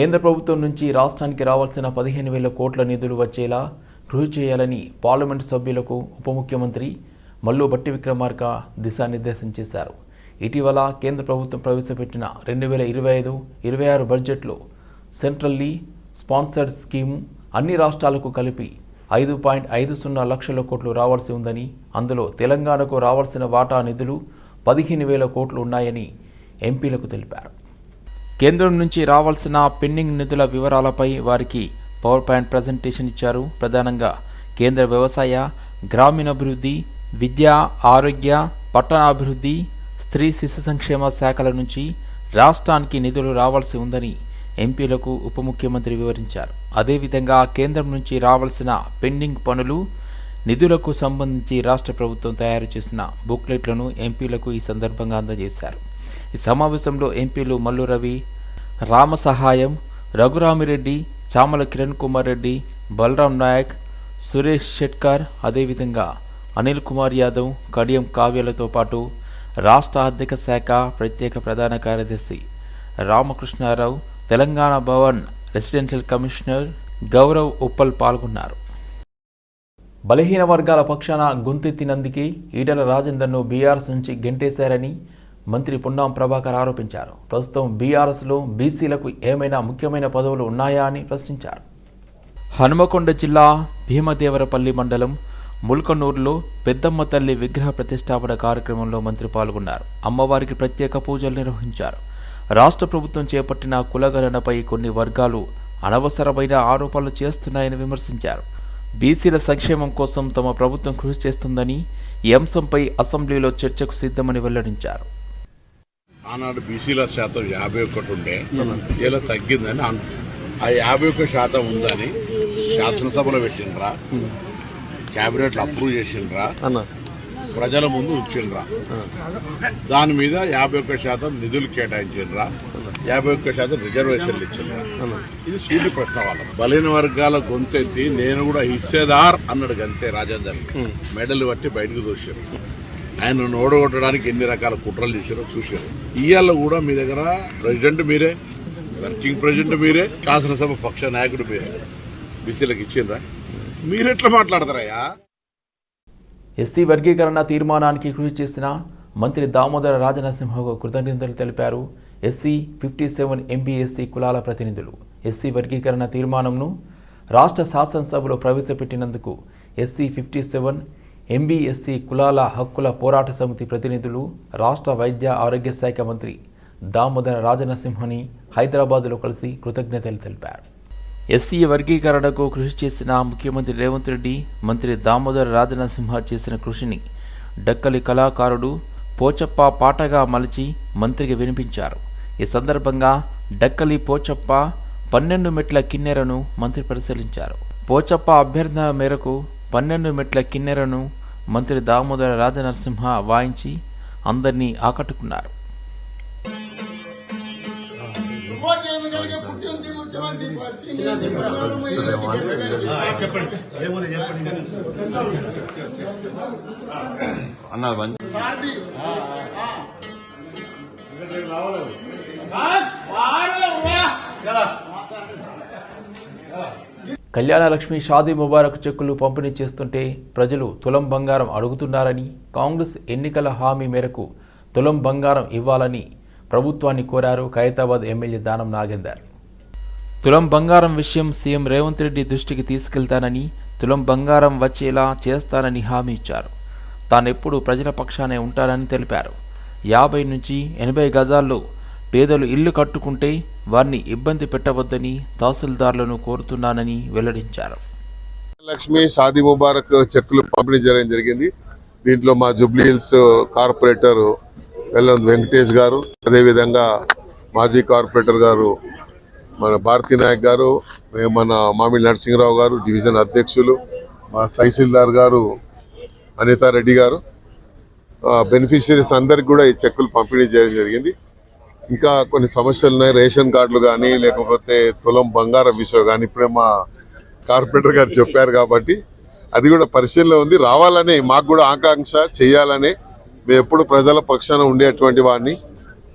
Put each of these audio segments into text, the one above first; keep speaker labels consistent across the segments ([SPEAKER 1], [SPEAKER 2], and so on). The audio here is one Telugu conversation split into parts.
[SPEAKER 1] కేంద్ర ప్రభుత్వం నుంచి రాష్ట్రానికి రావాల్సిన పదిహేను వేల కోట్ల నిధులు వచ్చేలా కృషి చేయాలని పార్లమెంటు సభ్యులకు ఉప ముఖ్యమంత్రి మల్లు బట్టి విక్రమార్క దిశానిర్దేశం చేశారు. ఇటీవల కేంద్ర ప్రభుత్వం ప్రవేశపెట్టిన రెండు వేల ఇరవై ఐదు ఇరవై ఆరు బడ్జెట్లో సెంట్రల్లీ స్పాన్సర్డ్ స్కీమ్ అన్ని రాష్ట్రాలకు కలిపి ఐదు పాయింట్ ఐదు సున్నా లక్షల కోట్లు రావాల్సి ఉందని అందులో తెలంగాణకు రావాల్సిన వాటా నిధులు పదిహేను వేల కోట్లు ఉన్నాయని ఎంపీలకు తెలిపారు. కేంద్రం నుంచి రావాల్సిన పెండింగ్ నిధుల వివరాలపై వారికి పవర్ పాయింట్ ప్రజెంటేషన్ ఇచ్చారు. ప్రధానంగా కేంద్ర వ్యవసాయ గ్రామీణాభివృద్ధి విద్య ఆరోగ్య పట్టణాభివృద్ధి స్త్రీ శిశు సంక్షేమ శాఖల నుంచి రాష్ట్రానికి నిధులు రావాల్సి ఉందని ఎంపీలకు ఉప ముఖ్యమంత్రి వివరించారు. అదేవిధంగా కేంద్రం నుంచి రావాల్సిన పెండింగ్ పనులు నిధులకు సంబంధించి రాష్ట్ర ప్రభుత్వం తయారు చేసిన బుక్లెట్లను ఎంపీలకు ఈ సందర్భంగా అందజేశారు. ఈ సమావేశంలో ఎంపీలు మల్లు రవి రామసహాయం రఘురామిరెడ్డి చామల కిరణ్ కుమార్ రెడ్డి బలరాం నాయక్ సురేష్ షెట్కర్ అదేవిధంగా అనిల్ కుమార్ యాదవ్ కడియం కావ్యలతో పాటు రాష్ట్ర ఆర్థిక శాఖ ప్రత్యేక ప్రధాన కార్యదర్శి రామకృష్ణారావు తెలంగాణ భవన్ రెసిడెన్షియల్ కమిషనర్ గౌరవ్ ఉప్పల్ పాల్గొన్నారు. బలహీన వర్గాల పక్షాన గొంతెత్తినందుకే ఈటల రాజేందర్ను బీఆర్ఎస్ నుంచి గెంటేశారని మంత్రి పున్నాం ప్రభాకర్ ఆరోపించారు. ప్రస్తుతం బీఆర్ఎస్లో బీసీలకు ఏమైనా ముఖ్యమైన పదవులు ఉన్నాయా అని ప్రశ్నించారు. హనుమకొండ జిల్లా భీమదేవరపల్లి మండలం ముల్కనూరులో పెద్దమ్మ తల్లి విగ్రహ ప్రతిష్టాపన కార్యక్రమంలో మంత్రి పాల్గొన్నారు. అమ్మవారికి ప్రత్యేక పూజలు నిర్వహించారు. రాష్ట్ర ప్రభుత్వం చేపట్టిన కులగణనపై కొన్ని వర్గాలు అనవసరమైన ఆరోపణలు చేస్తున్నాయని విమర్శించారు. బీసీల సంక్షేమం కోసం తమ ప్రభుత్వం కృషి చేస్తుందని ఈ అంశంపై అసెంబ్లీలో చర్చకు సిద్ధమని వెల్లడించారు.
[SPEAKER 2] ఆనాడు బీసీల శాతం యాభై ఒకటి ఉండే ఇలా తగ్గిందని ఆ యాభై ఒక్క శాతం ఉందని శాసనసభలో పెట్టినరా కేబినెట్ అప్రూవ్ చేసిండ్రా ప్రజల ముందు ఉంచిండ్రా. దాని మీద యాభై ఒక్క శాతం నిధులు కేటాయించిండ్రా యాభై ఒక్క శాతం రిజర్వేషన్లు ఇచ్చిండ్రా. ఇది సీటు ప్రశ్న వాళ్ళ. బలైన వర్గాల గొంతెత్తి నేను కూడా హిస్సేదార్ అన్నాడు గంతే రాజేందర్. మెడల్ బట్టి బయటకు దూశారు ఆయన ఓడగొట్టడానికి ఎన్ని రకాల కుట్రలు చేశారో చూశారు. ఇవాళ కూడా మీ దగ్గర ప్రెసిడెంట్ మీరే వర్కింగ్ ప్రెసిడెంట్ మీరే శాసనసభ పక్ష నాయకుడు మీరే. బీసీలకు ఇచ్చిందా మీరెట్లా మాట్లాడతారయ్యా?
[SPEAKER 1] ఎస్సీ వర్గీకరణ తీర్మానానికి కృషి చేసిన మంత్రి దామోదర రాజనరసింహకు కృతజ్ఞతలు తెలిపారు ఎస్సీ ఫిఫ్టీ సెవెన్ ఎంబీఎస్సీ కులాల ప్రతినిధులు. ఎస్సీ వర్గీకరణ తీర్మానంను రాష్ట్ర శాసనసభలో ప్రవేశపెట్టినందుకు ఎస్సీ ఫిఫ్టీ సెవెన్ ఎంబీఎస్సీ కులాల హక్కుల పోరాట సమితి ప్రతినిధులు రాష్ట్ర వైద్య ఆరోగ్య శాఖ మంత్రి దామోదర రాజనసింహని హైదరాబాద్లో కలిసి కృతజ్ఞతలు తెలిపారు. ఎస్సీ వర్గీకరణకు కృషి చేసిన ముఖ్యమంత్రి రేవంత్ రెడ్డి మంత్రి దామోదర రాజనసింహ చేసిన కృషిని డక్కలి కళాకారుడు పోచప్ప పాటగా మలిచి మంత్రికి వినిపించారు. ఈ సందర్భంగా డక్కలి పోచప్ప పన్నెండు మెట్ల కిన్నెరను మంత్రి పరిశీలించారు. పోచప్ప అభ్యర్థన మేరకు పన్నెండు మెట్ల కిన్నెరను మంత్రి దామోదర రాజనరసింహ వాయించి అందరినీ ఆకట్టుకున్నారు.
[SPEAKER 3] రావాలి
[SPEAKER 1] కళ్యాణలక్ష్మి షాదీ ముబారక్ చెక్కులు పంపిణీ చేస్తుంటే ప్రజలు తులం బంగారం అడుగుతున్నారని కాంగ్రెస్ ఎన్నికల హామీ మేరకు తులం బంగారం ఇవ్వాలని ప్రభుత్వాన్ని కోరారు ఖైరతాబాద్ ఎమ్మెల్యే దానం నాగేందర్. తులం బంగారం విషయం సీఎం రేవంత్ రెడ్డి దృష్టికి తీసుకెళ్తానని తులం బంగారం వచ్చేలా చేస్తానని హామీ ఇచ్చారు. తానెప్పుడు ప్రజల పక్షానే ఉంటానని తెలిపారు. యాభై నుంచి ఎనభై గజాల్లో పేదలు ఇల్లు కట్టుకుంటే వారిని ఇబ్బంది పెట్టవద్దని తహసీల్దార్లను కోరుతున్నానని వెల్లడించారు.
[SPEAKER 4] లక్ష్మి సాది ముబారక్ చెక్కులు పంపిణీ చేయడం జరిగింది. దీంట్లో మా Jubilee Hills corporator Vellam Venkatesh garu అదేవిధంగా మాజీ కార్పొరేటర్ గారు మన భారతీ నాయక్ గారు మన మామిడి నరసింహరావు గారు డివిజన్ అధ్యక్షులు మా తహసీల్దార్ గారు అనితారెడ్డి గారు. బెనిఫిషియరీస్ అందరికి కూడా ఈ చెక్కులు పంపిణీ చేయడం జరిగింది. ఇంకా కొన్ని సమస్యలు ఉన్నాయి. రేషన్ కార్డులు కానీ లేకపోతే తులం బంగారం విషయం కానీ ఇప్పుడే మా కార్పొరేటర్ గారు చెప్పారు కాబట్టి అది కూడా పరిశీలన ఉంది. రావాలని మాకు కూడా ఆకాంక్ష చేయాలని మేము ఎప్పుడు ప్రజల పక్షాన ఉండేటువంటి వాడిని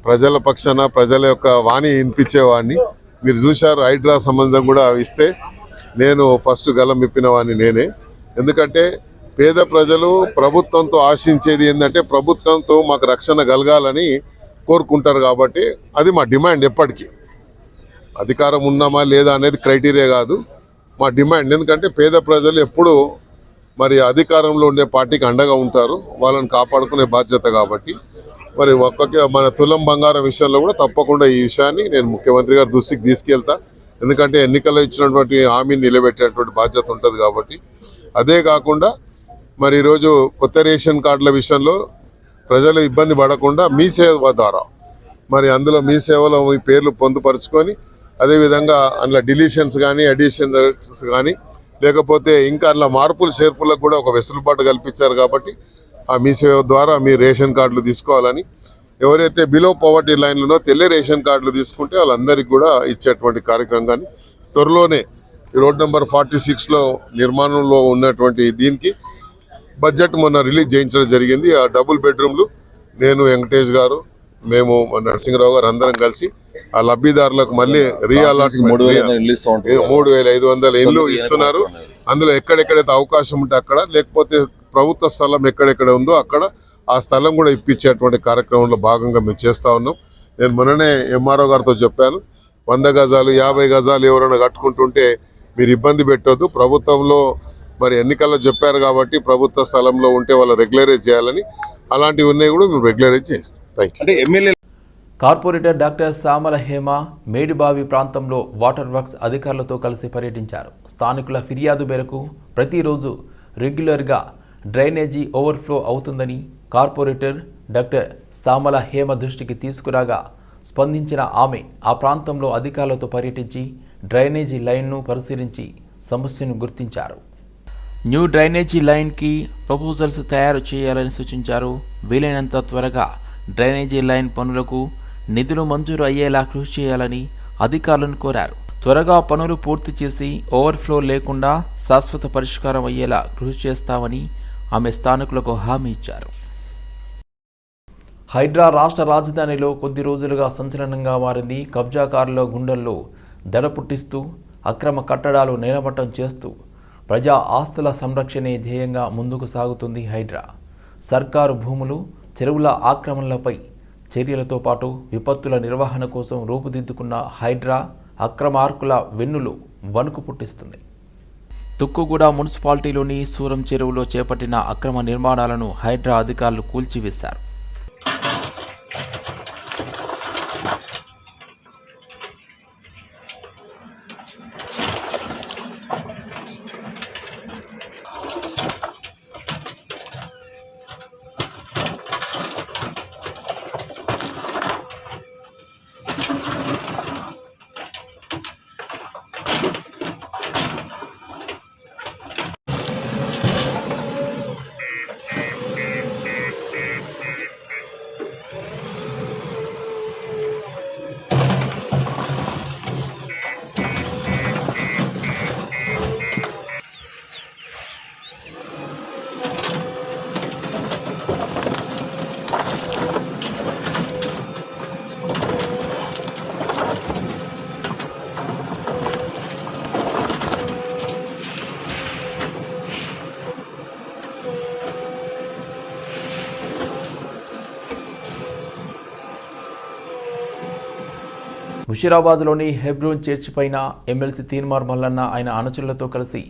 [SPEAKER 4] ప్రజల పక్షాన ప్రజల యొక్క వాణి వినిపించేవాడిని మీరు చూశారు. హైడ్రా సంబంధం కూడా ఇస్తే నేను ఫస్ట్ గలం ఇప్పిన వాడిని నేనే. ఎందుకంటే పేద ప్రజలు ప్రభుత్వంతో ఆశించేది ఏంటంటే ప్రభుత్వంతో మాకు రక్షణ కలగాలని కోరుకుంటారు కాబట్టి అది మా డిమాండ్ ఎప్పటికీ. అధికారం ఉన్నామా లేదా అనేది క్రైటీరియా కాదు. మా డిమాండ్ ఎందుకంటే పేద ప్రజలు ఎప్పుడూ మరి అధికారంలో ఉండే పార్టీకి అండగా ఉంటారు. వాళ్ళని కాపాడుకునే బాధ్యత కాబట్టి. మరి ఒక్కొక్క మన తులం బంగారం విషయంలో కూడా తప్పకుండా ఈ విషయాన్ని నేను ముఖ్యమంత్రి గారి దృష్టికి తీసుకెళ్తా. ఎందుకంటే ఎన్నికల్లో ఇచ్చినటువంటి హామీని నిలబెట్టేటువంటి బాధ్యత ఉంటుంది కాబట్టి. అదే కాకుండా మరి ఈరోజు కొత్త రేషన్ కార్డుల విషయంలో ప్రజలు ఇబ్బంది పడకుండా మీ సేవ ద్వారా మరి అందులో మీ సేవలో మీ పేర్లు పొందుపరుచుకొని అదేవిధంగా అందులో డిలీషన్స్ కానీ అడిషన్స్ కానీ లేకపోతే ఇంకా అందులో మార్పులు చేర్పులకు కూడా ఒక వెసులుబాటు కల్పించారు కాబట్టి ఆ మీ సేవ ద్వారా మీ రేషన్ కార్డులు తీసుకోవాలని ఎవరైతే బిలో పవర్టీ లైన్లోనో తెల్ల రేషన్ కార్డులు తీసుకుంటే వాళ్ళందరికీ కూడా ఇచ్చేటువంటి కార్యక్రమం కానీ త్వరలోనే ఈ రోడ్ నెంబర్ ఫార్టీ సిక్స్లో నిర్మాణంలో ఉన్నటువంటి దీనికి బడ్జెట్ మొన్న రిలీజ్ చేయించడం జరిగింది. ఆ డబుల్ బెడ్రూమ్లు నేను వెంకటేష్ గారు మేము నరసింహరావు గారు అందరం కలిసి ఆ లబ్ధిదారులకు మళ్ళీ
[SPEAKER 5] ఉంటారు
[SPEAKER 4] మూడు వేల ఐదు వందల ఇల్లు ఇస్తున్నారు. అందులో ఎక్కడెక్కడైతే అవకాశం ఉంటే అక్కడ లేకపోతే ప్రభుత్వ స్థలం ఎక్కడెక్కడ ఉందో అక్కడ ఆ స్థలం కూడా ఇప్పించేటువంటి కార్యక్రమంలో భాగంగా మేము చేస్తా ఉన్నాం. నేను మొన్ననే ఎంఆర్ఓ గారితో చెప్పాను వంద గజాలు యాభై గజాలు ఎవరైనా కట్టుకుంటుంటే మీరు ఇబ్బంది పెట్టొద్దు. ప్రభుత్వంలో మరి ఎన్నికల్లో చెప్పారు కాబట్టి ప్రభుత్వ స్థలంలో ఉంటే వాళ్ళు రెగ్యులరైజ్ చేయాలని అలాంటివి ఉన్నాయి కూడా మేము రెగ్యులరైజ్ చేస్తాం. థ్యాంక్ యూ
[SPEAKER 5] అంటే MLA
[SPEAKER 1] corporator doctor Samala Hema Medibavi ప్రాంతంలో వాటర్ వర్క్స్ అధికారులతో కలిసి పర్యటించారు. స్థానికుల ఫిర్యాదు మేరకు ప్రతిరోజు రెగ్యులర్గా డ్రైనేజీ ఓవర్ఫ్లో అవుతుందని కార్పొరేటర్ డాక్టర్ సామల హేమ దృష్టికి తీసుకురాగా స్పందించిన ఆమె ఆ ప్రాంతంలో అధికారులతో పర్యటించి డ్రైనేజీ లైన్ను పరిశీలించి సమస్యను గుర్తించారు. న్యూ డ్రైనేజీ లైన్కి ప్రపోజల్స్ తయారు చేయాలని సూచించారు. వీలైనంత త్వరగా డ్రైనేజీ లైన్ పనులకు నిధులు మంజూరు అయ్యేలా కృషి చేయాలని అధికారులను కోరారు. త్వరగా పనులు పూర్తి చేసి ఓవర్ఫ్లో లేకుండా శాశ్వత పరిష్కారం అయ్యేలా కృషి చేస్తామని ఆమె స్థానికులకు హామీ ఇచ్చారు. హైడ్రా రాష్ట్ర రాజధానిలో కొద్ది రోజులుగా సంచలనంగా మారింది. కబ్జాకారుల గుండెల్లో దడ పుట్టిస్తూ అక్రమ కట్టడాలు నేలమట్టం చేస్తూ ప్రజా ఆస్తుల సంరక్షణే ధ్యేయంగా ముందుకు సాగుతుంది హైడ్రా. సర్కారు భూములు చెరువుల ఆక్రమణలపై చర్యలతో పాటు విపత్తుల నిర్వహణ కోసం రూపుదిద్దుకున్న హైడ్రా అక్రమార్కుల వెన్నులు వణుకు పుట్టిస్తుంది. తుక్కుగూడ మున్సిపాలిటీలోని సూరం చెరువులో చేపట్టిన అక్రమ నిర్మాణాలను హైడ్రా అధికారులు కూల్చివేశారు. ముషీరాబాద్లోని హెబ్రూన్ చర్చ్ పైన ఎమ్మెల్సీ తీన్మార్ మల్లన్న ఆయన అనుచరులతో కలిసి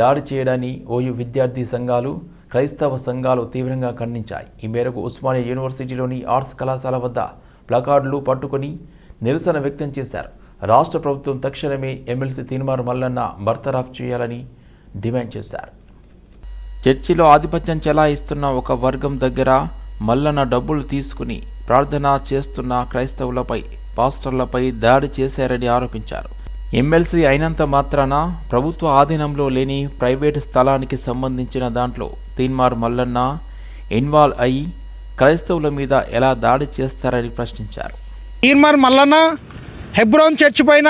[SPEAKER 1] దాడి చేయడాన్ని ఓయు విద్యార్థి సంఘాలు క్రైస్తవ సంఘాలు తీవ్రంగా ఖండించాయి. ఈ మేరకు ఉస్మానియా యూనివర్సిటీలోని ఆర్ట్స్ కళాశాల వద్ద ప్లకార్డులు పట్టుకొని నిరసన వ్యక్తం చేశారు. రాష్ట్ర ప్రభుత్వం తక్షణమే ఎమ్మెల్సీ తీన్మార్ మల్లన్న బర్తరాఫ్ చేయాలని డిమాండ్ చేశారు. చర్చిలో ఆధిపత్యం చెలాయిస్తున్న ఒక వర్గం దగ్గర మల్లన్న డబ్బులు తీసుకుని ప్రార్థన చేస్తున్న క్రైస్తవులపై పాస్టర్లపై దాడి చేశారని ఆరోపించారు. ఎమ్మెల్సీ అయినంత మాత్రాన ప్రభుత్వ ఆధీనంలో లేని ప్రైవేటు స్థలానికి సంబంధించిన దాంట్లో తీన్మార్ మల్లన్న ఇన్వాల్వ్ అయి క్రైస్తవుల మీద ఎలా దాడి చేస్తారని ప్రశ్నించారు.
[SPEAKER 6] తీన్మార్ మల్లన్న హెబ్రోన్ చర్చ్ పైన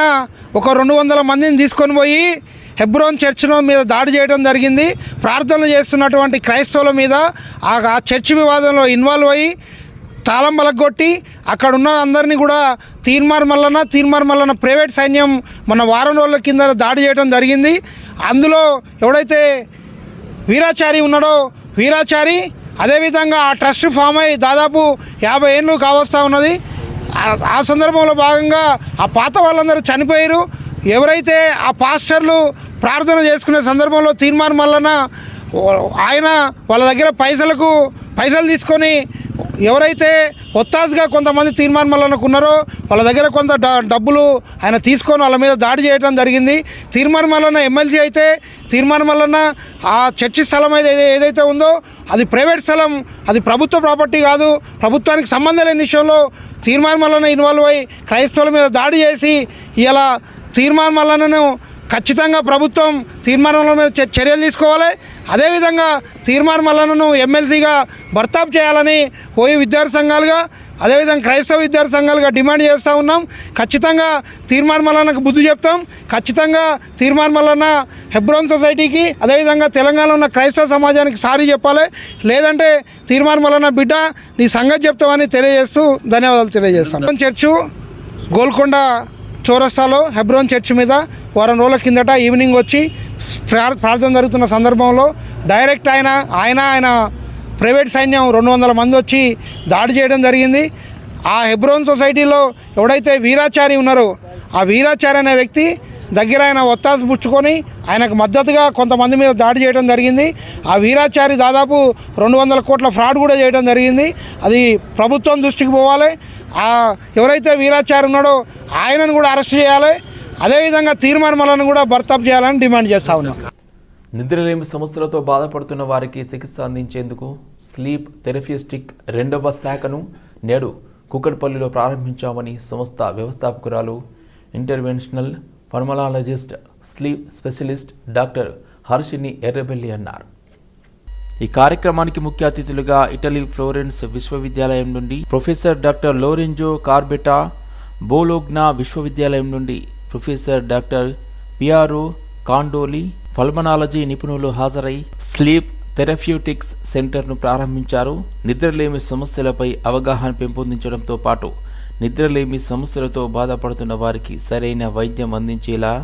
[SPEAKER 6] ఒక రెండు వందల మందిని తీసుకొని పోయి హెబ్రోన్ చర్చ్లో మీద దాడి చేయడం జరిగింది. ప్రార్థనలు చేస్తున్నటువంటి క్రైస్తవుల మీద ఆ చర్చ్ వివాదంలో ఇన్వాల్వ్ అయ్యి తాళం బలగొట్టి అక్కడ ఉన్న అందరినీ కూడా తీర్మార్ మల్లన తీర్మార్ మల్లన ప్రైవేట్ సైన్యం మన వారం రోజుల కింద దాడి చేయడం జరిగింది. అందులో ఎవడైతే వీరాచారి ఉన్నాడో వీరాచారి అదేవిధంగా ఆ ట్రస్ట్ ఫామ్ అయ్యి దాదాపు యాభై ఏళ్ళు కావస్తా ఉన్నది. ఆ- ఆ సందర్భంలో భాగంగా ఆ పాత వాళ్ళందరూ చనిపోయారు. ఎవరైతే ఆ పాస్టర్లు ప్రార్థన చేసుకునే సందర్భంలో తీర్మానం వలన ఆయన వాళ్ళ దగ్గర పైసలకు పైసలు తీసుకొని ఎవరైతే ఒత్తాసుగా కొంతమంది తీర్మానం వలనకు ఉన్నారో వాళ్ళ దగ్గర కొంత డబ్బులు ఆయన తీసుకొని వాళ్ళ మీద దాడి చేయడం జరిగింది. తీర్మానం మల్లన్న ఎమ్మెల్సీ అయితే తీర్మానం మల్లన్న ఆ చర్చి స్థలం అయితే ఏదైతే ఉందో అది ప్రైవేట్ స్థలం అది ప్రభుత్వ ప్రాపర్టీ కాదు. ప్రభుత్వానికి సంబంధం లేని విషయంలో తీర్మానం మల్లన్న ఇన్వాల్వ్ అయ్యి క్రైస్తవుల మీద దాడి చేసి ఇలా తీర్మానం మల్లన్నను ఖచ్చితంగా ప్రభుత్వం తీర్మానాల మీద చర్యలు తీసుకోవాలి. అదేవిధంగా తీర్మానం వలనను ఎమ్మెల్సీగా బర్తాప్ చేయాలని ఓయి విద్యార్థి సంఘాలుగా అదేవిధంగా క్రైస్తవ విద్యార్థి సంఘాలుగా డిమాండ్ చేస్తూ ఉన్నాం. ఖచ్చితంగా తీర్మాన్ మల్లన్నకు బుద్ధి చెప్తాం. ఖచ్చితంగా తీర్మాన్ మల్లన్న హెబ్రోన్ సొసైటీకి అదేవిధంగా తెలంగాణలో ఉన్న క్రైస్తవ సమాజానికి సారీ చెప్పాలి. లేదంటే తీర్మాన్ మల్లన్న బిడ్డ నీ సంగతి చెప్తామని తెలియజేస్తూ ధన్యవాదాలు తెలియజేస్తాం చర్చు గోల్కొండ చౌరస్తాలో హెబ్రోన్ చర్చ్ మీద వారం రోజుల కిందట ఈవినింగ్ వచ్చి ప్రార్థన జరుగుతున్న సందర్భంలో డైరెక్ట్ ఆయన ఆయన ఆయన ప్రైవేట్ సైన్యం రెండు వందల మంది వచ్చి దాడి చేయడం జరిగింది. ఆ హెబ్రోన్ సొసైటీలో ఎవడైతే వీరాచారి ఉన్నారో ఆ వీరాచారి అనే వ్యక్తి దగ్గర ఆయన ఒత్తాసు పుచ్చుకొని ఆయనకు మద్దతుగా కొంతమంది మీద దాడి చేయడం జరిగింది. ఆ వీరాచారి దాదాపు రెండు వందల కోట్ల ఫ్రాడ్ కూడా చేయడం జరిగింది. అది ప్రభుత్వం దృష్టికి పోవాలి. ఎవరైతే వీరాచారి ఉన్నాడో ఆయనను కూడా అరెస్ట్ చేయాలి. అదేవిధంగా తీర్మానాలను కూడా బర్తప్ చేయాలని డిమాండ్ చేస్తా ఉన్నాం.
[SPEAKER 1] నిద్రలేమి సమస్యలతో బాధపడుతున్న వారికి చికిత్స అందించేందుకు స్లీప్ థెరప్యూస్టిక్ రెండవ శాఖను నేడు కుక్కడ్పల్లిలో ప్రారంభించామని సంస్థ వ్యవస్థాపకురాలు interventional pulmonologist sleep specialist doctor Harshini Errabelli అన్నారు. ఈ కార్యక్రమానికి ముఖ్య అతిథులుగా ఇటలీ ఫ్లోరెన్స్ విశ్వవిద్యాలయం నుండి professor doctor Lorenzo Corbetta Bologna విశ్వవిద్యాలయం నుండి professor doctor Piero Candoli pulmonology నిపుణులు హాజరై స్లీప్ థెరప్యూటిక్స్ సెంటర్ను ప్రారంభించారు. నిద్రలేమి సమస్యలపై అవగాహన పెంపొందించడంతో పాటు నిద్రలేమి సమస్యలతో బాధపడుతున్న వారికి సరైన వైద్యం అందించేలా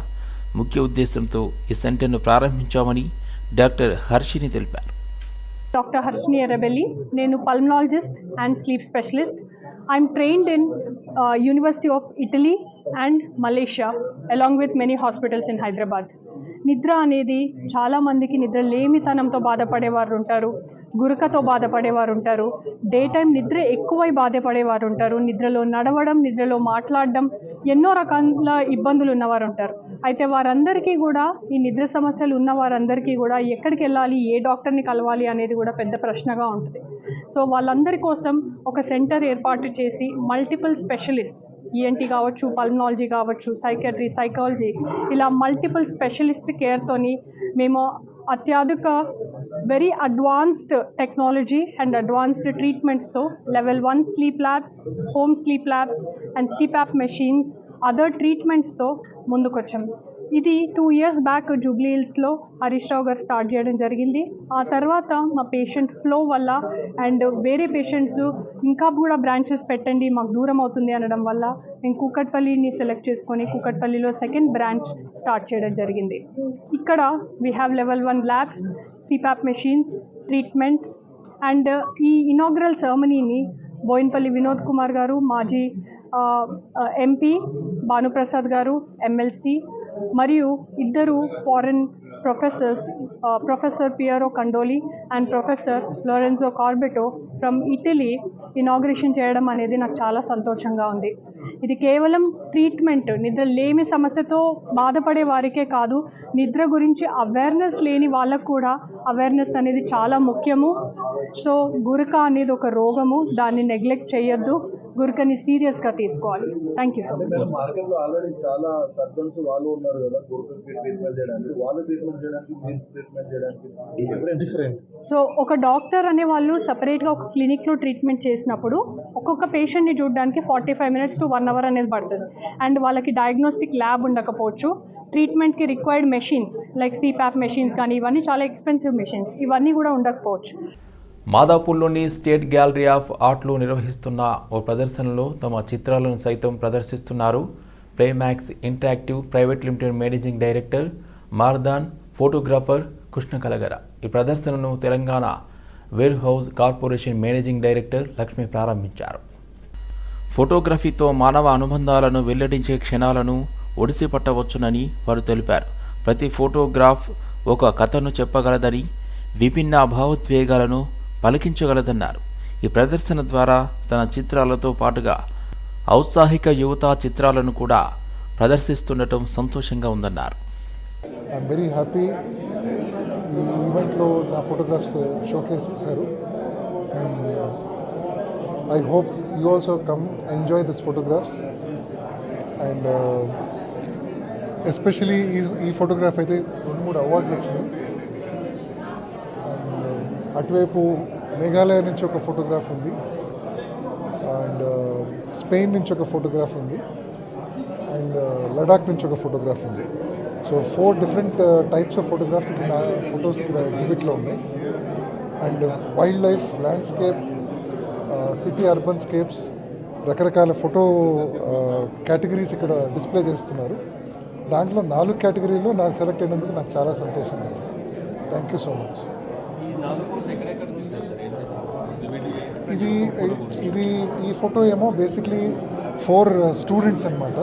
[SPEAKER 1] ముఖ్య ఉద్దేశంతో ఈ సెంటర్ను ప్రారంభించామని డాక్టర్ హర్షిని తెలిపారు.
[SPEAKER 7] Dr. Harshini Arabelli, Nenu pulmonologist and sleep specialist. I'm trained in uh, University of Italy and Malaysia along with many hospitals in Hyderabad నిద్ర అనేది చాలామందికి నిద్ర లేమితనంతో బాధపడేవారు ఉంటారు గురకతో బాధపడేవారు ఉంటారు డే టైం నిద్ర ఎక్కువై బాధపడేవారు ఉంటారు నిద్రలో నడవడం నిద్రలో మాట్లాడడం ఎన్నో రకాల ఇబ్బందులు ఉన్నవారు ఉంటారు. అయితే వారందరికీ కూడా ఈ నిద్ర సమస్యలు ఉన్న వారందరికీ కూడా ఎక్కడికి వెళ్ళాలి ఏ డాక్టర్ని కలవాలి అనేది కూడా పెద్ద ప్రశ్నగా ఉంటుంది. సో వాళ్ళందరి కోసం ఒక సెంటర్ ఏర్పాటు చేసి మల్టిపుల్ స్పెషలిస్ట్ ఈఎన్టీ కావచ్చు పల్మనాలజీ కావచ్చు సైకట్రీ సైకాలజీ ఇలా మల్టిపుల్ స్పెషలిస్ట్ కేర్తోని మేము అత్యాధుక very advanced technology and advanced ట్రీట్మెంట్స్తో level one sleep labs home sleep labs and CPAP machines other ట్రీట్మెంట్స్తో ముందుకొచ్చాం. ఇది టూ ఇయర్స్ బ్యాక్ జూబ్లీ హిల్స్లో హరీష్ రావు గారు స్టార్ట్ చేయడం జరిగింది. ఆ తర్వాత మా పేషెంట్ ఫ్లో వల్ల అండ్ వేరే పేషెంట్స్ ఇంకా కూడా బ్రాంచెస్ పెట్టండి మాకు దూరం అవుతుంది అనడం వల్ల మేము కూకట్పల్లిని సెలెక్ట్ చేసుకొని కూకట్పల్లిలో సెకండ్ బ్రాంచ్ స్టార్ట్ చేయడం జరిగింది. ఇక్కడ we have level one labs CPAP machines treatments and ఈ ఇనాగ్రల్ సెరమనీని బోయిన్పల్లి వినోద్ కుమార్ గారు మాజీ ఎంపీ భానుప్రసాద్ గారు ఎమ్మెల్సీ మరియు ఇద్దరు foreign professors professor Piero Candoli and professor Lorenzo Corbetta from Italy inauguration చేయడం అనేది నాకు చాలా సంతోషంగా ఉంది. ఇది కేవలం ట్రీట్మెంట్ నిద్ర లేమి సమస్యతో బాధపడే వారికే కాదు నిద్ర గురించి అవేర్నెస్ లేని వాళ్ళకు కూడా అవేర్నెస్ అనేది చాలా ముఖ్యము. సో గురక అనేది ఒక రోగము దాన్ని నెగ్లెక్ట్ చేయొద్దు. గురకని సీరియస్గా తీసుకోవాలి. థ్యాంక్ యూ
[SPEAKER 8] మార్కెట్లో ఆల్రెడీ చాలా సర్జన్స్ వాళ్ళు ఉన్నారు కదా గురుకులకి ట్రీట్మెంట్ చేయడానికి. వాళ్ళు ట్రీట్మెంట్ చేయడానికి మీరు ట్రీట్మెంట్ చేయడానికి. డిఫరెంట్ డిఫరెంట్
[SPEAKER 7] సో ఒక డాక్టర్ అనే వాళ్ళు సపరేట్గా ఒక క్లినిక్లో ట్రీట్మెంట్ చేసినప్పుడు ఒక్కొక్క పేషెంట్ని చూడడానికి forty five minutes to one hour అనేది పడుతుంది. అండ్ వాళ్ళకి డయాగ్నోస్టిక్ ల్యాబ్ ఉండకపోవచ్చు. ట్రీట్మెంట్కి required machines like CPAP machines కానీ ఇవన్నీ చాలా ఎక్స్పెన్సివ్ మెషిన్స్ ఇవన్నీ కూడా ఉండకపోవచ్చు.
[SPEAKER 1] మాదాపూర్లోని స్టేట్ గ్యాలరీ ఆఫ్ ఆర్ట్లో నిర్వహిస్తున్న ఓ ప్రదర్శనలో తమ చిత్రాలను సైతం ప్రదర్శిస్తున్నారు. Playmax interactive private limited managing director మార్దాన్ photographer Krishna Kalagara ఈ ప్రదర్శనను Telangana warehouse corporation managing director Lakshmi ప్రారంభించారు. ఫోటోగ్రఫీతో మానవ అనుబంధాలను వెల్లడించే క్షణాలను ఒడిసి పట్టవచ్చునని వారు తెలిపారు. ప్రతి ఫోటోగ్రాఫ్ ఒక కథను చెప్పగలదని విభిన్న భావోద్వేగాలను పలికించగలదన్నారు. ఈ ప్రదర్శన ద్వారా తన చిత్రాలతో పాటుగా ఔత్సాహిక యువత చిత్రాలను కూడా ప్రదర్శిస్తుండటం సంతోషంగా ఉందన్నారు.
[SPEAKER 9] ఐఎమ్ వెరీ హ్యాపీ ఈ ఈవెంట్లో నా ఫోటోగ్రాఫ్స్ షోకేస్ చేశారు. And I hope you also come enjoy this photographs and especially ఈ ఈ ఫోటోగ్రాఫ్ అయితే రెండు మూడు అవార్డులు వచ్చినాయి. అండ్ uh, అటువైపు మేఘాలయ నుంచి ఒక ఫోటోగ్రాఫ్ ఉంది. అండ్ స్పెయిన్ uh, నుంచి ఒక ఫోటోగ్రాఫ్ ఉంది. అండ్ లడాక్ uh, నుంచి ఒక ఫోటోగ్రాఫ్ ఉంది. So four different types of photographs ఇక్కడ నా ఫొటోస్ ఇక్కడ ఎగ్జిబిట్లో ఉన్నాయి. And wildlife landscape city urbanscapes రకరకాల ఫోటో కేటగిరీస్ ఇక్కడ డిస్ప్లే చేస్తున్నారు. దాంట్లో నాలుగు కేటగిరీలో నా సెలెక్ట్ అయినందుకు నాకు చాలా సంతోషంగా ఉంది. థ్యాంక్ యూ సో మచ్ ఇది ఇది ఈ ఫోటో ఏమో బేసిక్లీ ఫోర్ స్టూడెంట్స్ అనమాట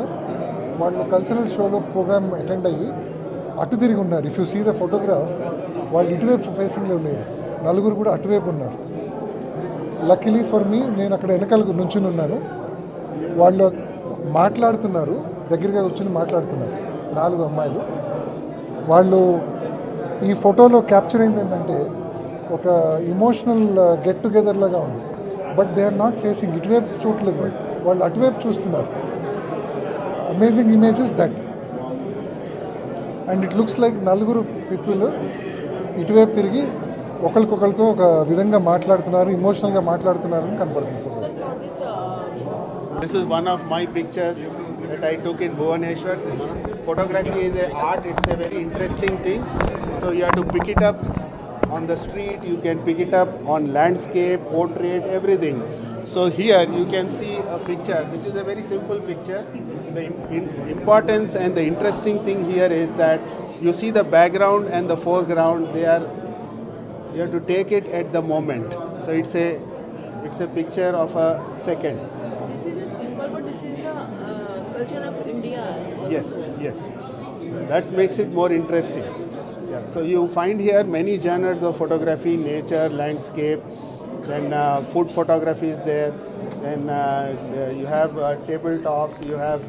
[SPEAKER 9] వాళ్ళు కల్చరల్ షోలో ప్రోగ్రామ్ అటెండ్ అయ్యి అటు తిరిగి ఉన్నారు. If you see the photograph వాళ్ళు ఇటువైపు ఫేసింగ్లో లేరు. నలుగురు కూడా అటువైపు ఉన్నారు. లక్కీలీ ఫర్ మీ నేను అక్కడ వెనకాల నుంచుని ఉన్నాను. వాళ్ళు మాట్లాడుతున్నారు. దగ్గరగా కూర్చొని మాట్లాడుతున్నారు. నాలుగు అమ్మాయిలు. వాళ్ళు ఈ ఫోటోలో క్యాప్చర్ అయింది ఏంటంటే ఒక ఇమోషనల్ గెట్ టుగెదర్ లాగా ఉంది. But they are not facing ఇటువైపు చూడలేదు వాళ్ళు వాళ్ళు అటువైపు చూస్తున్నారు. Amazing images that and it looks like నలుగురు పీపుల్ ఇటువైపు తిరిగి ఒకరికొకరితో ఒక విధంగా మాట్లాడుతున్నారు ఇమోషనల్గా మాట్లాడుతున్నారని కనపడుతుంది
[SPEAKER 10] This is one of my pictures that I took in Bhubaneswar. This photography is a art. It's a very interesting thing. So you have to pick it up on the street. You can pick it up on landscape, portrait, everything. So here you can see a picture, which is a very simple picture. The im- in- importance and the interesting thing here is that you see the background and the foreground. They are you have to take it at the moment. So it's a it's a picture of a second.
[SPEAKER 11] This is a symbol, but this is the uh, culture of India.
[SPEAKER 10] Yes, yes. That makes it more interesting. Yeah. So you find here many genres of photography: nature, landscape, then uh, food photography is there. Then uh, you have uh, tabletops. You have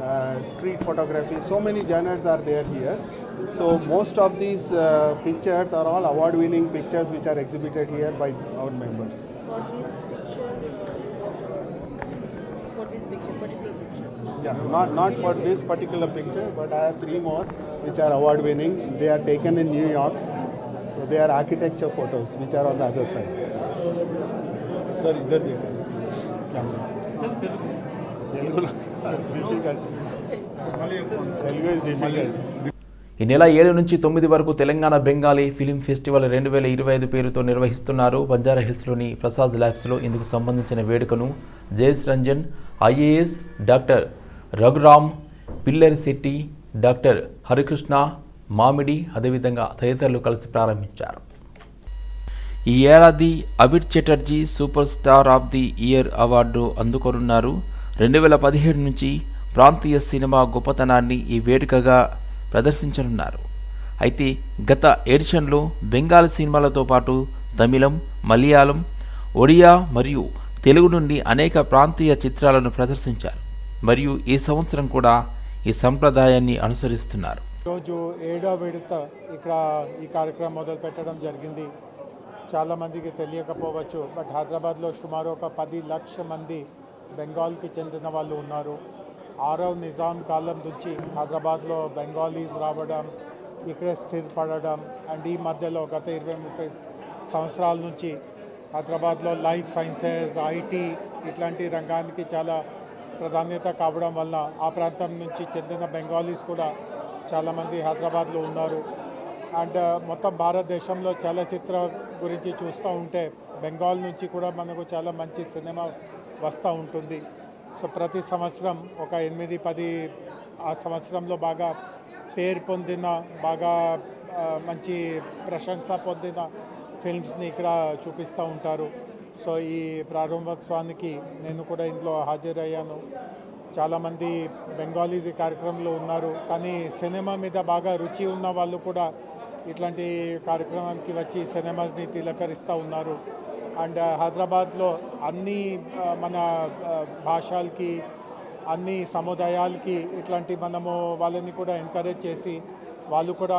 [SPEAKER 10] uh, street photography. So many genres are there here. So most of these uh, pictures are all award-winning pictures which are exhibited here by our members.
[SPEAKER 11] For this picture, for this picture, particular picture.
[SPEAKER 10] Yeah, not not for this particular picture, but I have three more which are award-winning. They are taken in New York, so they are architecture photos which are on the other side.
[SPEAKER 8] Sorry, there they
[SPEAKER 10] Camera. Telugu is difficult.
[SPEAKER 1] ఈ నెల ఏడు నుంచి తొమ్మిది వరకు తెలంగాణ బెంగాలీ ఫిలిం ఫెస్టివల్ రెండు వేల ఇరవై ఐదు పేరుతో నిర్వహిస్తున్నారు. బంజారా హిల్స్లోని ప్రసాద్ ల్యాబ్స్లో ఇందుకు సంబంధించిన వేడుకను Jayesh Ranjan IAS doctor Raghuram Pillari Shetty doctor Harikrishna Mamidi అదేవిధంగా తదితరులు కలిసి ప్రారంభించారు. ఈ ఏడాది Abid Chatterjee super star of the year award అందుకోనున్నారు. రెండు వేల పదిహేడు నుంచి ప్రాంతీయ సినిమా గొప్పతనాన్ని ఈ వేడుకగా ప్రదర్శించనున్నారు. అయితే గత ఎడిషన్లో బెంగాల్ సినిమాలతో పాటు తమిళం మలయాళం ఒడియా మరియు తెలుగు నుండి అనేక ప్రాంతీయ చిత్రాలను ప్రదర్శించారు. మరియు ఈ సంవత్సరం కూడా ఈ సంప్రదాయాన్ని అనుసరిస్తున్నారు.
[SPEAKER 9] ఈరోజు ఏడో విడత ఇక్కడ ఈ కార్యక్రమం మొదలు పెట్టడం జరిగింది. చాలామందికి తెలియకపోవచ్చు బట్ హైదరాబాద్లో సుమారు ఒక పది లక్ష మంది బెంగాల్కి చెందిన వాళ్ళు ఉన్నారు. ఆరవ నిజాం కాలం నుంచి హైదరాబాద్లో బెంగాలీస్ రావడం ఇక్కడే స్థిరపడడం అండ్ ఈ మధ్యలో గత ఇరవై ముప్పై సంవత్సరాల నుంచి హైదరాబాద్లో లైఫ్ సైన్సెస్ ఐటీ ఇట్లాంటి రంగానికి చాలా ప్రాధాన్యత కావడం వల్ల ఆ ప్రాంతం నుంచి చెందిన బెంగాలీస్ కూడా చాలామంది హైదరాబాద్లో ఉన్నారు. అండ్ uh, మొత్తం భారతదేశంలో చలచిత్ర గురించి చూస్తూ ఉంటే
[SPEAKER 12] బెంగాల్ నుంచి కూడా మనకు చాలా మంచి సినిమా వస్తూ ఉంటుంది. సో ప్రతి సంవత్సరం ఒక ఎనిమిది పది ఆ సంవత్సరంలో బాగా పేరు పొందిన బాగా మంచి ప్రశంస పొందిన ఫిల్మ్స్ని ఇక్కడ చూపిస్తూ ఉంటారు. సో ఈ ప్రారంభోత్సవానికి నేను కూడా ఇంట్లో హాజరయ్యాను. చాలామంది బెంగాలీస్ ఈ కార్యక్రమంలో ఉన్నారు. కానీ సినిమా మీద బాగా రుచి ఉన్న వాళ్ళు కూడా ఇట్లాంటి కార్యక్రమానికి వచ్చి సినిమాస్ని తిలకరిస్తూ ఉన్నారు. అండ్ హైదరాబాద్లో అన్ని మన భాషలకి అన్ని సముదాయాలకి ఇట్లాంటి మనము వాళ్ళని కూడా ఎంకరేజ్ చేసి వాళ్ళు కూడా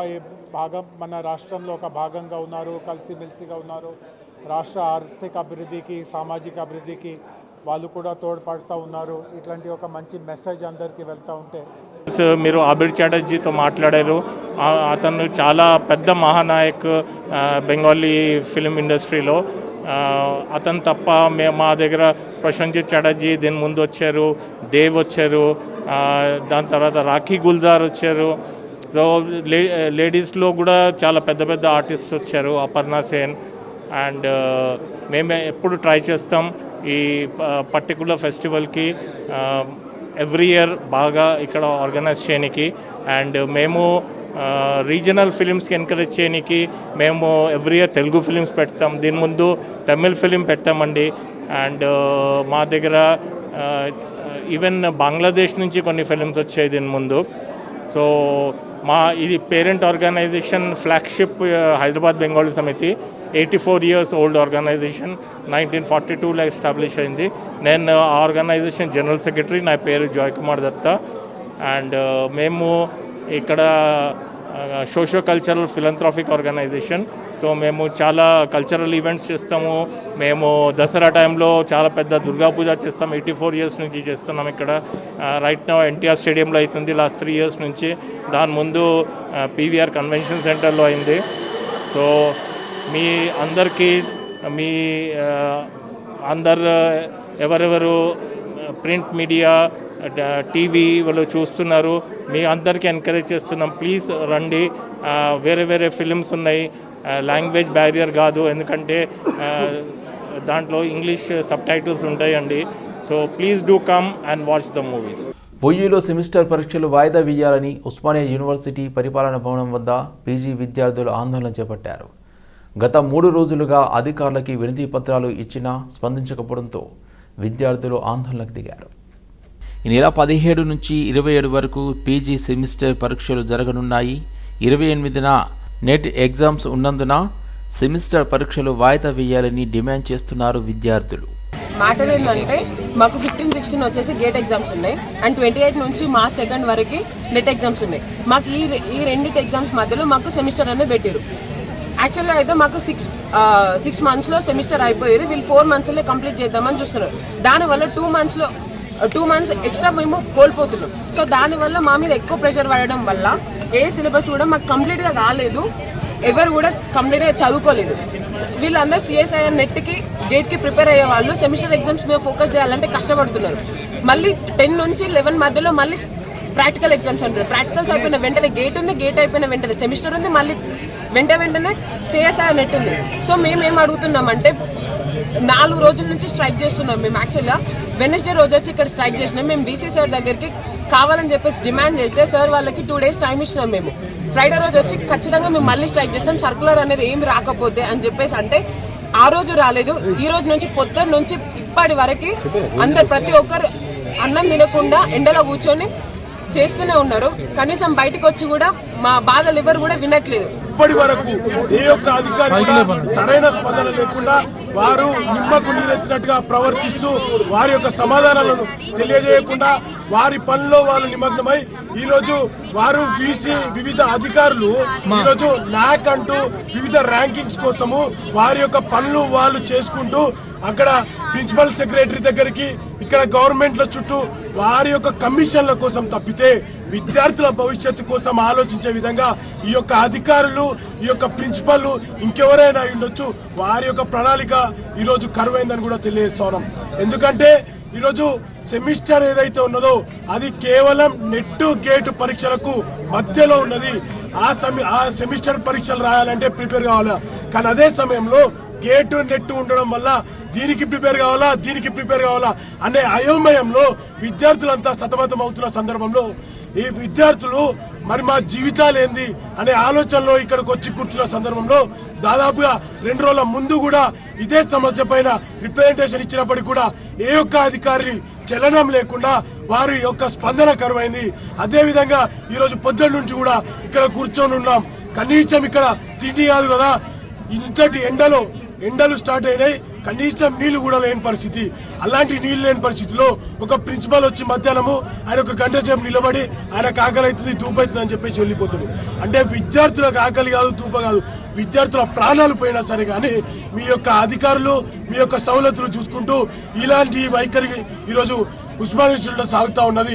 [SPEAKER 12] భాగం మన రాష్ట్రంలో ఒక భాగంగా ఉన్నారు కలిసిమెలిసిగా ఉన్నారు. రాష్ట్ర ఆర్థిక అభివృద్ధికి సామాజిక అభివృద్ధికి వాళ్ళు కూడా తోడ్పడుతూ ఉన్నారు. ఇట్లాంటి ఒక మంచి మెసేజ్ అందరికీ వెళ్తూ ఉంటే.
[SPEAKER 13] మీరు అభిర్ చాటర్జీతో మాట్లాడారు. అతను చాలా పెద్ద మహానాయక్ బెంగాలీ ఫిలిం ఇండస్ట్రీలో అతను తప్ప మే మా దగ్గర ప్రసంజిత్ చటర్జీ దీని ముందు వచ్చారు దేవ్ వచ్చారు దాని తర్వాత రాఖీ గుల్జార్ వచ్చారు. సో లే లేడీస్లో కూడా చాలా పెద్ద పెద్ద ఆర్టిస్ట్ వచ్చారు అపర్ణ సేన్. అండ్ మేము ఎప్పుడు ట్రై చేస్తాం ఈ పర్టికులర్ ఫెస్టివల్కి ఎవ్రీ ఇయర్ బాగా ఇక్కడ ఆర్గనైజ్ చేయడానికి అండ్ మేము రీజనల్ ఫిలిమ్స్కి ఎంకరేజ్ చేయడానికి మేము ఎవ్రీ ఇయర్ తెలుగు ఫిలిమ్స్ పెడతాం. దీని ముందు తమిళ్ ఫిలిం పెట్టామండి. అండ్ మా దగ్గర ఈవెన్ బంగ్లాదేశ్ నుంచి కొన్ని ఫిలిమ్స్ వచ్చాయి దీని ముందు. సో మా ఇది parent organisation flagship Hyderabad Bengali Samiti eighty four years old organisation nineteen forty టూలో ఎస్టాబ్లిష్ అయింది. నేను ఆ ఆర్గనైజేషన్ జనరల్ సెక్రటరీ నా పేరు జాయ్ కుమార్ దత్తా అండ్ మేము ఇక్కడ socio cultural philanthropic organisation so మేము చాలా కల్చరల్ ఈవెంట్స్ చేస్తాము. మేము దసరా టైంలో చాలా పెద్ద దుర్గా పూజ చేస్తాం. ఎయిటీ ఫోర్ ఇయర్స్ నుంచి చేస్తున్నాం ఇక్కడ. రైట్ నా ఎన్టీఆర్ స్టేడియంలో అవుతుంది. లాస్ట్ త్రీ ఇయర్స్ నుంచి. దాని ముందు పీవీఆర్ కన్వెన్షన్ సెంటర్లో అయింది. సో మీ అందరికీ మీ అందరు ఎవరెవరు ప్రింట్ మీడియా టీవీ వాళ్ళు చూస్తున్నారు. మీ అందరికీ ఎంకరేజ్ చేస్తున్నాం. ప్లీజ్ రండి. వేరే వేరే ఫిలిమ్స్ ఉన్నాయి. లాంగ్వేజ్ బ్యారియర్ కాదు. ఎందుకంటే దాంట్లో ఇంగ్లీష్ సబ్ టైటిల్స్ ఉంటాయండి. So please do come and watch the movies
[SPEAKER 1] ఒయ్యూలో semester పరీక్షలు వాయిదా వేయాలని ఉస్మానియా యూనివర్సిటీ పరిపాలన భవనం వద్ద పీజీ విద్యార్థులు ఆందోళన చేపట్టారు. గత మూడు రోజులుగా అధికారులకి వినతి పత్రాలు ఇచ్చినా స్పందించకపోవడంతో విద్యార్థులు ఆందోళనకు దిగారు. ఈ నెల పదిహేడు నుంచి ఇరవై ఏడు వరకు పీజీ సెమిస్టర్ పరీక్షలు జరగనున్నాయి. ఇరవై ఎనిమిదిన నెట్ ఎగ్జామ్స్ ఉన్నందున సెమిస్టర్ పరీక్షలు వాయిదా వేయాలని డిమాండ్ చేస్తున్నారు విద్యార్థులు.
[SPEAKER 11] మ్యాటర్ ఏంటంటే మాకు ఫిఫ్టీన్ సిక్స్టీన్ వచ్చేసి గేట్ ఎగ్జామ్స్ ఉన్నాయి. అండ్ ట్వంటీ ఎయిట్ నుంచి మా సెకండ్ వరకు నెట్ ఎగ్జామ్స్ ఉన్నాయి. మాకు ఈ ఈ రెండింటి ఎగ్జామ్స్ మధ్యలో మాకు సెమిస్టర్ అనేది పెట్టారు యాక్చువల్గా అయితే మాకు సిక్స్ సిక్స్ మంత్స్లో సెమిస్టర్ అయిపోయేది. వీళ్ళు ఫోర్ మంత్స్లో కంప్లీట్ చేద్దామని చూస్తున్నారు. దానివల్ల టూ మంత్స్లో టూ మంత్స్ ఎక్స్ట్రా మేము కోల్పోతున్నాం. సో దానివల్ల మా మీద ఎక్కువ ప్రెషర్ పడడం వల్ల ఏ సిలబస్ కూడా మాకు కంప్లీట్గా కాలేదు. ఎవరు కూడా కంప్లీట్గా చదువుకోలేదు. వీళ్ళందరూ సిఎస్ఐ నెట్కి గేట్కి ప్రిపేర్ అయ్యే వాళ్ళు సెమిస్టర్ ఎగ్జామ్స్ మీద ఫోకస్ చేయాలంటే కష్టపడుతున్నారు. మళ్ళీ టెన్ నుంచి లెవెన్ మధ్యలో మళ్ళీ ప్రాక్టికల్ ఎగ్జామ్స్ అంటారు. ప్రాక్టికల్స్ అయిపోయిన వెంటనే గేట్ ఉంది గేట్ అయిపోయిన వెంటనే సెమిస్టర్ ఉంది మళ్ళీ వెంట వెంటనే సిఎస్ఐ నెట్ ఉంది. సో మేము ఏం అడుగుతున్నామంటే నాలుగు రోజుల నుంచి స్ట్రైక్ చేస్తున్నాం మేము యాక్చువల్గా వెనస్డే రోజు వచ్చి ఇక్కడ స్ట్రైక్ చేసినాం. మేము బీసీ సార్ దగ్గరికి కావాలని చెప్పేసి డిమాండ్ చేస్తే సార్ వాళ్ళకి టూ డేస్ టైం ఇచ్చినాం మేము. ఫ్రైడే రోజు వచ్చి ఖచ్చితంగా మేము మళ్ళీ స్ట్రైక్ చేస్తాం. సర్కులర్ అనేది ఏం రాకపోతే అని చెప్పేసి అంటే ఆ రోజు రాలేదు. ఈ రోజు నుంచి పొద్దున్న నుంచి ఇప్పటి వరకు అందరు ప్రతి ఒక్కరు అన్నం తినకుండా ఎండలో కూర్చొని చేస్తూనే ఉన్నారు. కనీసం బయటకు వచ్చి కూడా మా బాధలు ఎవరు కూడా వినట్లేదు.
[SPEAKER 14] ఇప్పటి వరకు ఏ ఒక్క అధికారి సరైన స్పందన లేకుండా వారు నిమ్మకు నీరెత్తినట్టుగా ప్రవర్తిస్తూ వారి యొక్క సమాధానాలను తెలియజేయకుండా వారి పనిలో వాళ్ళు నిమగ్నమై ఈ రోజు వారు వీసీ వివిధ అధికారులు ఈ రోజు నాక్ అంటూ వివిధ ర్యాంకింగ్స్ కోసము వారి యొక్క పనులు వాళ్ళు చేసుకుంటూ అక్కడ ప్రిన్సిపల్ సెక్రటరీ దగ్గరికి ఇక్కడ గవర్నమెంట్లో చుట్టూ వారి యొక్క కమిషన్ల కోసం తప్పితే విద్యార్థుల భవిష్యత్తు కోసం ఆలోచించే విధంగా ఈ యొక్క అధికారులు ఈ యొక్క ప్రిన్సిపల్ ఇంకెవరైనా ఉండొచ్చు. వారి యొక్క ప్రణాళిక ఈరోజు కరువైందని కూడా తెలియజేస్తున్నాం. ఎందుకంటే ఈరోజు సెమిస్టర్ ఏదైతే ఉన్నదో అది కేవలం నెట్ గేటు పరీక్షలకు మధ్యలో ఉన్నది. ఆ సెమి ఆ సెమిస్టర్ పరీక్షలు రాయాలంటే ప్రిపేర్ కావాలి. కానీ అదే సమయంలో గేటు నెట్ ఉండడం వల్ల దీనికి ప్రిపేర్ కావాలా దీనికి ప్రిపేర్ కావాలా అనే అయోమయంలో విద్యార్థులంతా సతమతం అవుతున్న సందర్భంలో ఈ విద్యార్థులు మరి మా జీవితాలు ఏంది అనే ఆలోచనలో ఇక్కడికి వచ్చి కూర్చున్న సందర్భంలో దాదాపుగా రెండు రోజుల ముందు కూడా ఇదే సమస్య పైన రిప్రజెంటేషన్ ఇచ్చినప్పటికీ కూడా ఏ ఒక్క అధికారి చలనం లేకుండా వారి యొక్క స్పందన కరువైంది. అదేవిధంగా ఈరోజు పొద్దున్న నుంచి కూడా ఇక్కడ కూర్చొని ఉన్నాం. కనీసం ఇక్కడ తిండి కాదు కదా ఇంతటి ఎండలో ఎండలు స్టార్ట్ అయినాయి. కనీసం నీళ్ళు కూడా లేని పరిస్థితి. అలాంటి నీళ్ళు లేని పరిస్థితిలో ఒక ప్రిన్సిపల్ వచ్చి మధ్యాహ్నము ఆయన ఒక గంట సేపు నిలబడి ఆయన ఆకలి అవుతుంది తూప అవుతుంది అని చెప్పేసి వెళ్ళిపోతాడు. అంటే విద్యార్థులకు ఆకలి కాదు తూప కాదు. విద్యార్థుల ప్రాణాలు పోయినా సరే కానీ మీ యొక్క అధికారులు మీ యొక్క సౌలతులు చూసుకుంటూ ఇలాంటి వైఖరి ఈరోజు ఉస్మానియా సాగుతా ఉన్నది.